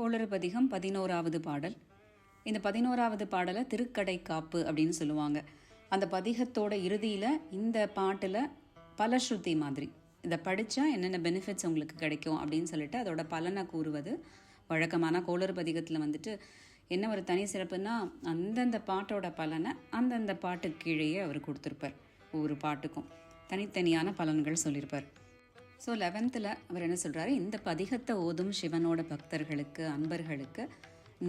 கோளறு பதிகம் பதினோராவது பாடல். இந்த பதினோராவது பாடலை திருக்கடை காப்பு அப்படின்னு சொல்லுவாங்க. அந்த பதிகத்தோட இறுதியில் இந்த பாட்டில் பலஸ்ருதி மாதிரி. இதை படித்தா என்னென்ன பெனிஃபிட்ஸ் உங்களுக்கு கிடைக்கும் அப்படின்னு சொல்லிட்டு அதோட பலனை கூறுவது. வழக்கமான கோளறு பதிகத்தில் வந்துட்டு என்ன ஒரு தனி சிறப்புன்னா அந்தந்த பாட்டோட பலனை அந்தந்த பாட்டுக்கு கீழேயே அவர் கொடுத்துருப்பார். ஒவ்வொரு பாட்டுக்கும் தனித்தனியான பலன்கள் சொல்லியிருப்பார். ஸோ லெவன்த்தில் அவர் என்ன சொல்கிறாரு இந்த பதிகத்தை ஓதும் சிவனோட பக்தர்களுக்கு அன்பர்களுக்கு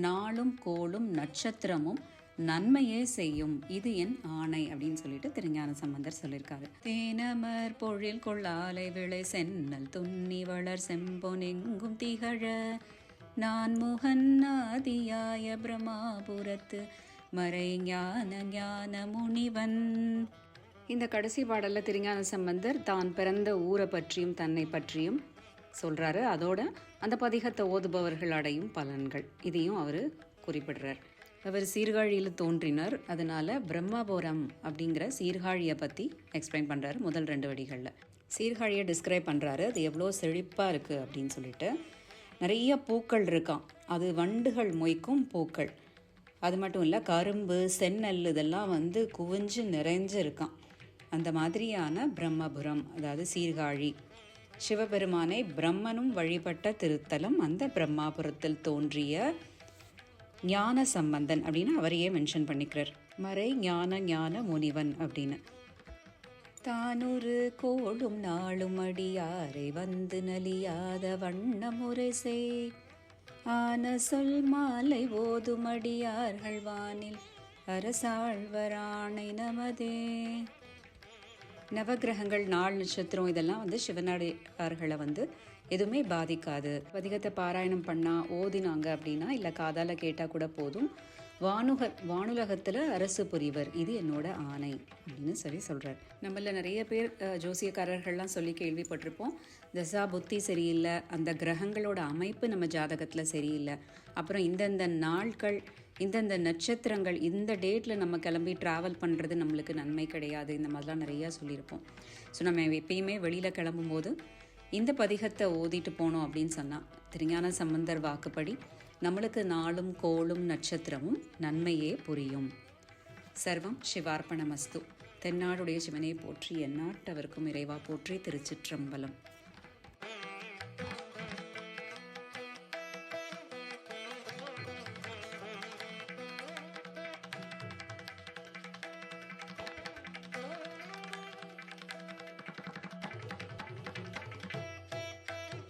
நாளும் கோளும் நட்சத்திரமும் நன்மையே செய்யும். இது என் ஆணை அப்படின்னு சொல்லிட்டு திருஞான சம்பந்தர் சொல்லியிருக்காரு. தேனமர் பொழில் கொள்ளாலை விளை சென்னல் துண்ணி வளர் செம்பொனெங்கும் திகழ நான் முகன் ஆதியாய பிரமாபுரத்து மறை ஞான ஞான முனிவன் இந்த கடைசி பாடலில் திருஞான சம்பந்தர் தான் பிறந்த ஊரை பற்றியும் தன்னை பற்றியும் சொல்கிறாரு அதோட அந்த பதிகத்தை ஓதுபவர்கள் அடையும் பலன்கள். இதையும் அவர் குறிப்பிடுறார். அவர் சீர்காழியில் தோன்றினார். அதனால பிரம்மபுரம் அப்படிங்கிற சீர்காழியை பற்றி எக்ஸ்பிளைன் பண்ணுறாரு முதல் ரெண்டு வடிகளில் சீர்காழியை டிஸ்கிரைப் பண்ணுறாரு அது எவ்வளோ செழிப்பாக இருக்குது அப்படின்னு சொல்லிட்டு. நிறைய பூக்கள் இருக்கான் அது வண்டுகள் மொய்க்கும் பூக்கள். அது மட்டும் இல்லை கரும்பு செந்நெல் இதெல்லாம் வந்து குவிஞ்சு நிறைஞ்சு இருக்கான் அந்த மாதிரியான பிரம்மபுரம் அதாவது சீர்காழி சிவபெருமானை பிரம்மனும் வழிபட்ட திருத்தலம் அந்த பிரம்மாபுரத்தில் தோன்றிய ஞான சம்பந்தன் அப்படின்னு அவரையே மென்ஷன் பண்ணிக்கிறார். மறை ஞான ஞான முனிவன் அப்படின்னு. தானொரு கோளும் நாளும் அடியாரை வந்து நலியாத வண்ண முறை ஆன சொல் மாலை ஓதும் அடியார்கள் வானில் அரசாழ்வராணை நமதே. நவகிரகங்கள் நாள் நட்சத்திரம் இதெல்லாம் வந்து சிவனடியார்களை வந்து எதுவுமே பாதிக்காது. பதிகத்தை பாராயணம் பண்ணால் ஓதினாங்க அப்படின்னா இல்லை காதால் கேட்டால் கூட போதும். வானுக வானுலகத்தில் அரசு புரிவர் இது என்னோட ஆணை அப்படின்னு சொல்லி சொல்கிறார் நம்மள நிறைய பேர் ஜோசியக்காரர்கள்லாம் சொல்லி கேள்விப்பட்டிருப்போம். தசா புத்தி சரியில்லை அந்த கிரகங்களோட அமைப்பு நம்ம ஜாதகத்தில் சரியில்லை. அப்புறம் இந்தந்த நாட்கள் இந்தந்த நட்சத்திரங்கள் இந்த டேட்டில் நம்ம கிளம்பி ட்ராவல் பண்ணுறது நம்மளுக்கு நன்மை கிடையாது. இந்த மாதிரிலாம் நிறையா சொல்லியிருப்போம். ஸோ நம்ம எப்பயுமே வெளியில் கிளம்பும்போது இந்த பதிகத்தை ஓதிட்டு போனோம் அப்படின்னு சொன்னால் திருஞான சம்பந்தர் வாக்குப்படி நம்மளுக்கு நாளும் கோளும் நட்சத்திரமும் நன்மையே புரியும். சர்வம் சிவார்ப்பணமஸ்து. தென்னாடுடைய சிவனை போற்றி எந்நாட்டவர்க்கும் இறைவா போற்றி திருச்சிற்றம்பலம்.